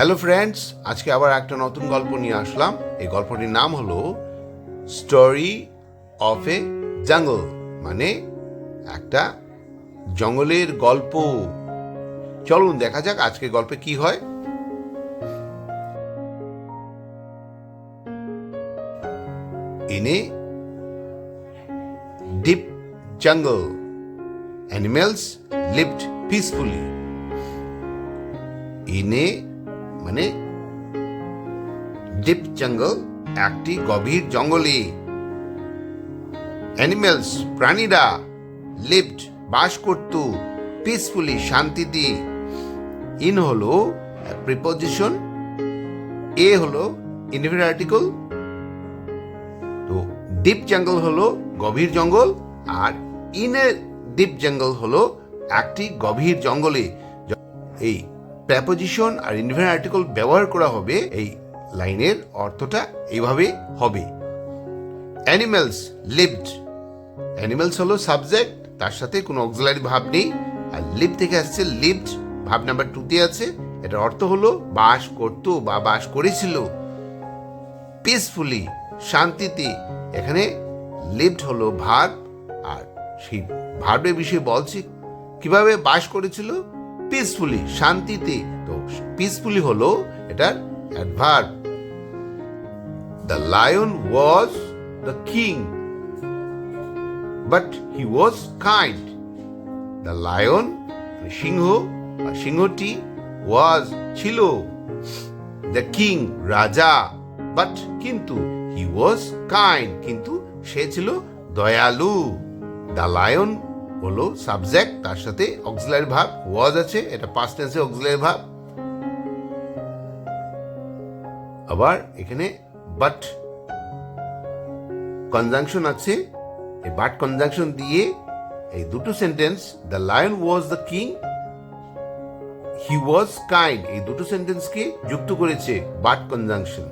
Hello friends আজকে আবার একটা নতুন গল্প নিয়ে আসলাম। এই গল্পটির নাম হলো স্টোরি অফ এ জঙ্গল মানে একটা জঙ্গলের গল্প। চলুন দেখা যাক আজকে গল্পে কি হয়। Deep jungle, animals lived peacefully. In a মানে ডিপ জঙ্গল একটি গভীর জঙ্গলে। অ্যানিমেলস প্রাণীরা লিভড বাস করত পিসফুলি শান্তি শান্তিতে। ইন হলো প্রিপোজিশন এ হলো আর্টিকেল তো ডিপ জঙ্গল হলো গভীর জঙ্গল, আর ইনের ডিপ জঙ্গল হলো একটি গভীর জঙ্গলে। এই প্রেপোজিশন আর ইনভেন্ট আর্টিকল ব্যবহার করা হবে, এই লাইনের অর্থটা এইভাবে হবে। অ্যানিমেলস লিভড অ্যানিমেলস হলো সাবজেক্ট তার সাথে কোনো অক্সিলারি ভাব নেই। আর লিভ থেকে আসছে লিভড ভাব নাম্বার টুতে আছে। এটার অর্থ হলো বাস করত বা বাস করেছিল। পিসফুলি শান্তিতে। এখানে লিভড হলো ভার্ব আর সেই ভার্বের বিষয়ে বলছি, কীভাবে বাস করেছিল? পিসফুলি শান্তিতে। তো পিসফুলি হলো এটার adverb the lion was the king but he was kind the lion সিংহ বা সিংহটি ওয়াজ ছিল। দ্য কিং রাজা বাট কিন্তু হি ওয়াজ কাইন্ড কিন্তু সে ছিল দয়ালু। দ্য লায়ন হলো সাবজেক্ট তার সাথে অক্সিলারি ভাব ওয়াজ আছে, এটা পাস্ট টেন্সে অক্সিলারি ভাব আবার এখানে বাট কনজাংশন আছে, এই বাট কনজাংশন দিয়ে এই দুটো sentence the lion was the king he was kind এই দুটো সেন্টেন্সকে যুক্ত করেছে বাট কনজাংশন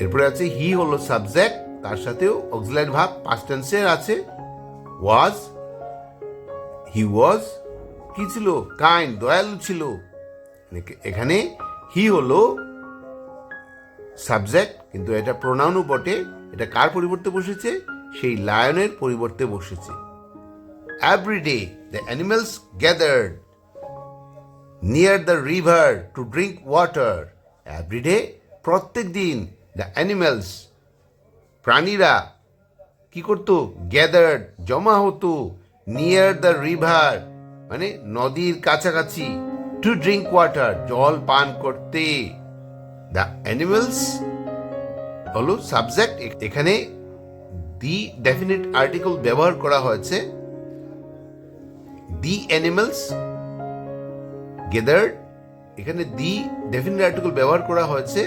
এরপরে আছে হি হলো সাবজেক্ট তার সাথেও অক্সিলারি ভাব পাস্ট টেন্সের আছে ওয়াজ হি ওয়াজ কি ছিল? কাইন্ড দয়ালু ছিল। এখানে হি হলো সাবজেক্ট কিন্তু এটা প্রোনাউনও বটে। এটা কার পরিবর্তে বসেছে? সেই লায়নের পরিবর্তে বসেছে। Everyday the animals gathered near the river to drink water everyday প্রত্যেক দিন দ্য অ্যানিমেলস প্রাণীরা কি করতো? গ্যাদার্ড জমা হতো। নিয়ার দ্য রিভার মানে নদীর কাছাকাছি টু ড্রিঙ্ক ওয়াটার জল পান করতে। দ্য অ্যানিমেলস হলো সাবজেক্ট এখানে দি ডেফিনিট আর্টিকেল ব্যবহার করা হয়েছে। দি অ্যানিমেলস গেদার্ড এখানে দি ডেফিনিট আর্টিকেল ব্যবহার করা হয়েছে।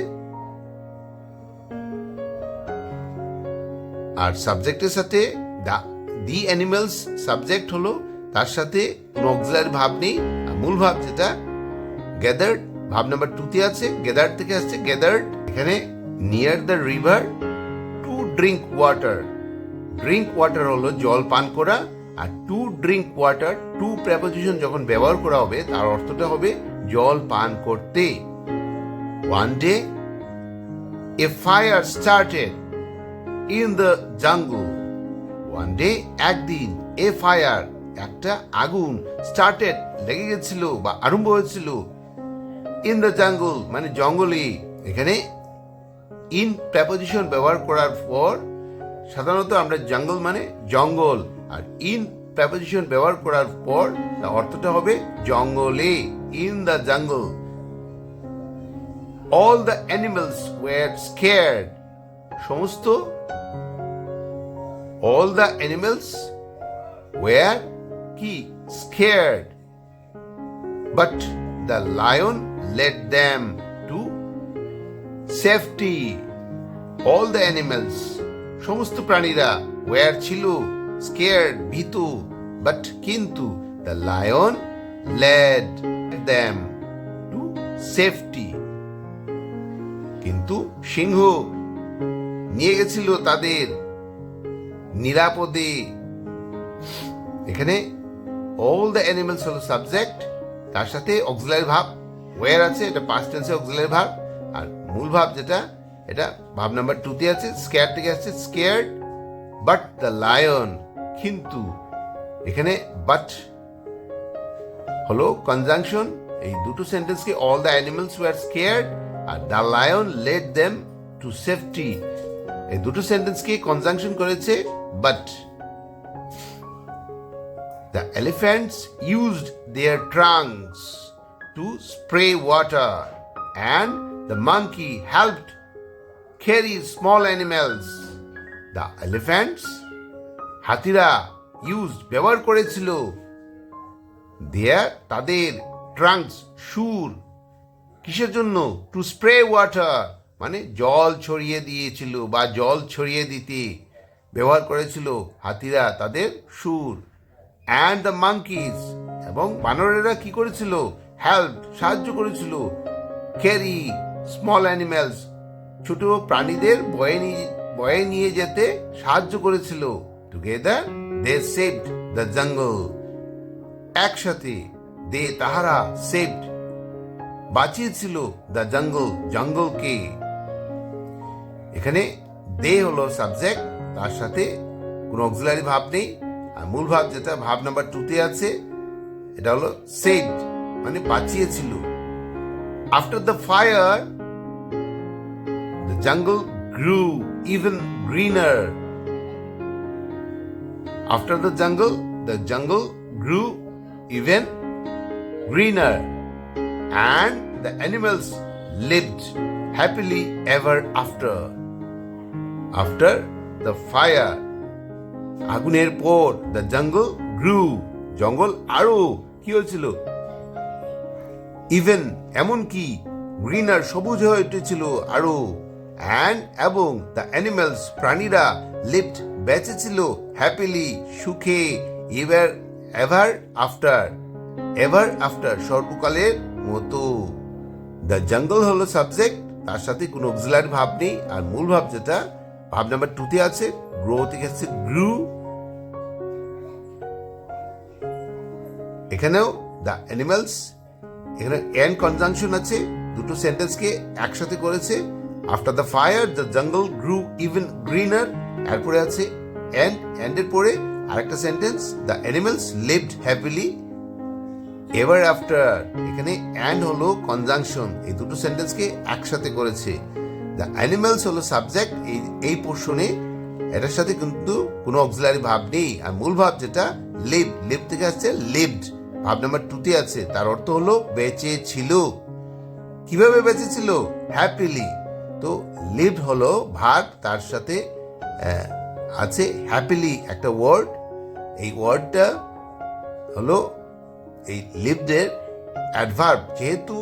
আর সাবজেক্টের সাথে দি অ্যানিমালস সাবজেক্ট হলো, তার সাথে কোনো অক্সিলারি ভাব নেই। আর মূল ভাব যেটা গ্যাদার্ড ভাব নাম্বার টুতে আছে গ্যাদার্ড থেকে আসছে গ্যাদার্ড এখানে near the river to drink water drink water হলো জল পান করা, আর to drink water to preposition যখন ব্যবহার করা হবে, তার অর্থটা হবে জল পান করতে। One day a fire started in the jungle one day একদিন এ ফায়ার একটা আগুন স্টার্টেড লেগে গেছিল বা আরম্ভ হয়েছিল। ইন দ্য জাঙ্গল মানে জঙ্গলে, এখানে ইন প্রেপোজিশন ব্যবহার করার পর সাধারণত আমরা জঙ্গল মানে জঙ্গল, আর ইন প্রেপোজিশন ব্যবহার করার পর তার অর্থটা হবে জঙ্গলে in the jungle all the animals were scared সমস্ত অল দ্য অ্যানিমালস ওয়ার কি scared but the lion let them to safety all the animals সমস্ত প্রাণীরা ওয়ার ছিল স্কেয়ার্ড ভীতু. বাট কিন্তু the lion led them to safety কিন্তু সিংহ নিয়ে গেছিল তাদের। নিরাপদে এখানে অল দ্য অ্যানিমেলস হলো সাবজেক্ট তার সাথে অক্সিলারি ভাব ওয়ার আছে, এটা পাস্ট টেন্সে অক্সিলারি ভাব, আর মূল ভাব যেটা, এটা ভাব নাম্বার টুতে আছে স্কেয়ার থেকে আসছে স্কেয়ার্ড বাট দ্য লায়ন কিন্তু, এখানে বাট হলো কনজাংশন এই দুটো সেন্টেন্সকে all the animals were scared R the lion let them to safety এই দুটো সেন্টেন্সকে কনজাংশন করেছে but the elephants used their trunks to spray water and the monkey help carry small animals the elephants হাতিরা use ব্যবহার করেছিল। দেয়ার তাদের trunks সুর কিসের জন্য? টু স্প্রে ওয়াটার মানে জল ছড়িয়ে দিয়েছিল বা জল ছড়িয়ে দিতে ব্যবহার করেছিল হাতিরা তাদের সুর। অ্যান্ড দ্য মাঙ্কিজ এবং বানরেরা কি করেছিল? হেল্প সাহায্য করেছিল। ক্যারি স্মল অ্যানিম্যালস ছোট প্রাণীদের বয়ে নিয়ে বয়ে নিয়ে যেতে সাহায্য করেছিল। Together they saved the jungle একসাথে দে তাহারা সেভড বাঁচিয়েছিল দ্য জঙ্গল জঙ্গলকে। এখানে দে হলো সাবজেক্ট তার সাথে কোনো অক্সিলারি ভাব নেই। আর মূল ভাব যেটা ভাব নাম্বার টুতে আছে এটা হলো সেভড মানে বাঁচিয়েছিল after the fire the jungle grew even greener after the jungle the jungle grew even greener, and the animals lived happily ever after. After the fire আগুনের পর দ্য জঙ্গল গ্রু জঙ্গল আরও কি হয়েছিল? ইভেন এমনকি greener সবুজ হয়ে উঠেছিল আরও। অ্যান্ড এবং দ্য অ্যানিমালস প্রাণীরা লিফট বেঁচে ছিল হ্যাপিলি সুখে ever ever after ever after সর্বকালের মতো। দ্য জঙ্গল হলো সাবজেক্ট তার সাথে কোনো অক্সিলারি ভাব নেই, আর মূল ভাব যেটা ভাব নাম্বার টুতে আছে গ্রো থেকে আসছে গ্রু এখানেও দ্য অ্যানিমালস এখানে এন্ড কনজাংশন আছে, দুটো সেন্টেন্সকে একসাথে করেছে। After the fire the jungle grew even greener এরপরে আছে এন্ড এন্ডের পরে আরেকটা sentence the animals lived happily ever after এখানে অ্যান্ড হলো কনজাংশন এই দুটো সেন্টেন্সকে একসাথে করেছে। দ্য অ্যানিমালস হলো সাবজেক্ট এই এই পোর্শনে এটার সাথে কিন্তু কোনো অক্সিলারি ভাব নেই। আর মূল ভাব যেটা লিভ লিভ থেকে আসছে লিভড ভাব নাম্বার টুতে আছে। তার অর্থ হলো বেঁচে ছিল। কীভাবে বেঁচে ছিল? হ্যাপিলি তো লিভড হলো ভাব তার সাথে আছে হ্যাপিলি একটা ওয়ার্ড এই ওয়ার্ডটা হলো এই লিভডের অ্যাডভার্ব যেহেতু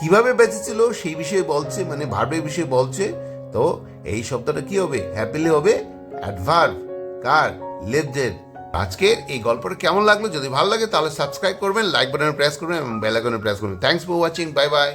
কীভাবে বেঁচেছিল সেই বিষয়ে বলছে মানে ভার্বের বিষয়ে বলছে। তো এই শব্দটা কি হবে? হ্যাপিলি হবে। অ্যাডভার্ব কার লিভডের আজকের এই গল্পটা কেমন লাগল? যদি ভালো লাগে তাহলে সাবস্ক্রাইব করবেন লাইক বাটনে প্রেস করবেন এবং বেল প্রেস করবেন। Thanks for watching bye bye